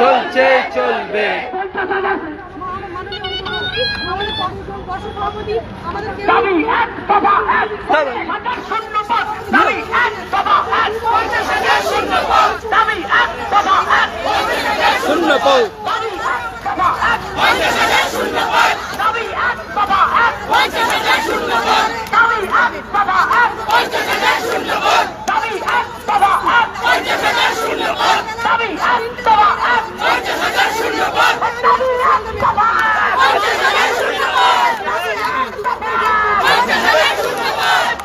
চলছে চলবে। দাবি এক দফা এক। শূন্য পদ দাবি এক দফা এক। শূন্য পদ দাবি এক দফা এক। শূন্য পৌ দাবি এক দফা এক শূন্য পদ দাবি এক দফা এক শূন্য পদ দাবি এক দফা এক শূন্য পদ দাবি এক দফা এক শূন্য পদ দাবি এক দফা এক শূন্য পদ দাবি এক দফা এক শূন্য পদ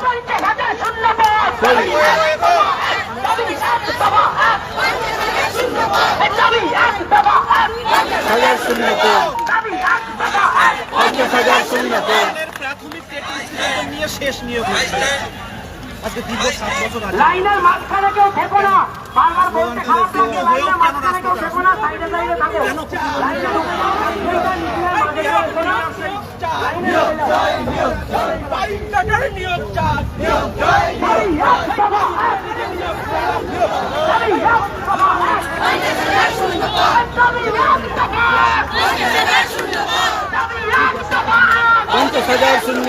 পঞ্চাশ হাজার শূন্য পদ দাবি এক দফা এক দাবি এক দফা এক হাজার শূন্য পৌ দাবি এক দফা এক পঞ্চাশ হাজার শূন্য পৌ প্রাথমিক টেকনিক সিলেকশন নিয়ে শেষ নিয়োগ হয়েছে আজকে দীর্ঘ সাত বছর আগে লাইনের মাঝখানে কেউ থেকো না। বারবার বলতে খারাপ লাগে লাইনের মাঝখানে কেউ থেকো না সাইডে সাইডে থাকো। লাইনে ঢুকে যাও, লাইনে ঢুকে নিজের মাঝে কেউ এসো না। লাইনে ঢুকে যাও। দাবি এক দফা এক। দাবি এক দফা এক। দাবি এক দফা এক। দাবি এক দফা পঞ্চাশ হাজার শূন্য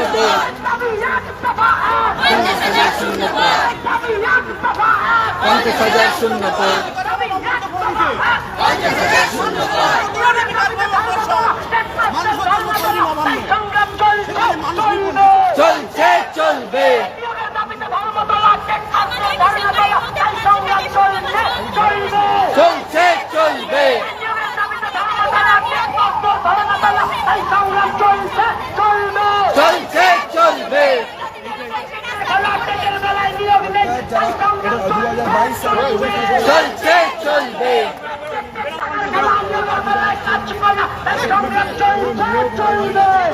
পঞ্চাশ হাজার শূন্য পৌ দাবি এক দফা এক। পঞ্চাশ হাজার শূন্য পৌ দাবি এক দফা এক। সংগ্রাম চলছে চলবে চলছে চলবে নিয়োগের দাবিতে ধর্মতলা টেক্সাসে ধর্মতলা তাই সংগ্রাম চলছে চলবে চলছে চলবে নিয়োগের দাবিতে ধর্মতলা টেক্সাসে ধর্মতলা তাই সংগ্রাম চলছে চলবে চলছে চলবে খেলাটেকের বেলায় নিয়োগ নেই তাই সংগ্রাম চলছে চলছে চলবে।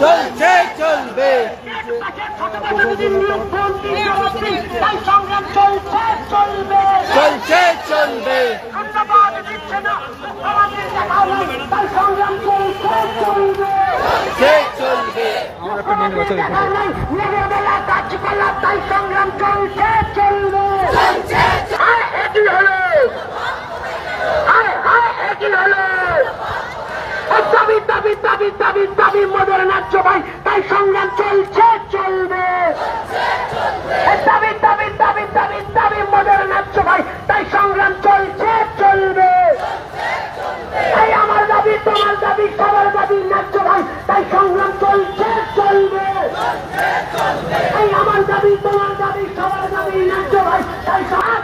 চলছে চলবে চলছে চলবে চলছে চলবে চলছে চলবে ধন্যবাদ দিচ্ছে না আমাদের দেখা হয় তাই সংগ্রাম চলছে। দাবি দাবি দাবি, মদের ন্যায্য ভাই, তাই সংগ্রাম চলছে, চলবে। দাবি দাবি দাবি দাবি দাবি, মদের ন্যায্য ভাই, তাই সংগ্রাম চলছে, চলবে। তাই আমার দাবি, তোমার দাবি, সবার দাবি ন্যায্য ভাই, তাই সংগ্রাম চলছে চলবে এই আমার দাবি তোমার দাবি সবার দাবি ন্যায্য ভাই তাই সব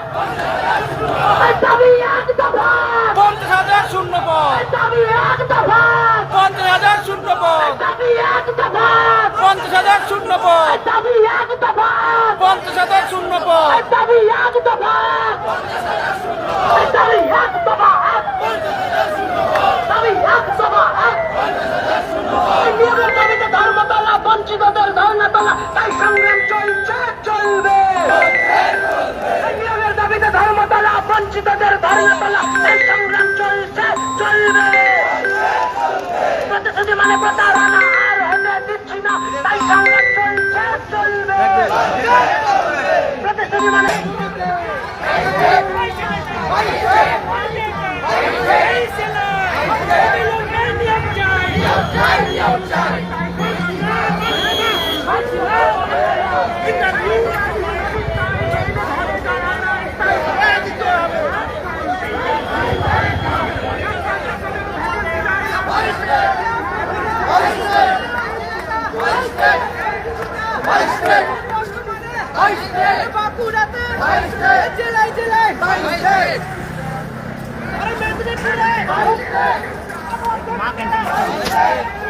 এই দাবি এক দফা পঞ্চাশ হাজার শূন্য পদ এই দাবি এক দফা পঞ্চাশ হাজার শূন্য পদ দাবি এক দফা পঞ্চাশ হাজার শূন্য পদ পঞ্চাশ হাজার শূন্য পদ বঞ্চিতদের ধর্মতলা তাই সংগ্রাম চলছে চলবে। নিয়োগের দাবিতে ধর্মতলা বঞ্চিতদের ধর্মতলা তাই সংগ্রাম চলছে চলবে। প্রতিশ্রুতি মানে প্রতারণা প্রতিশ্রুতি মানে Marketing.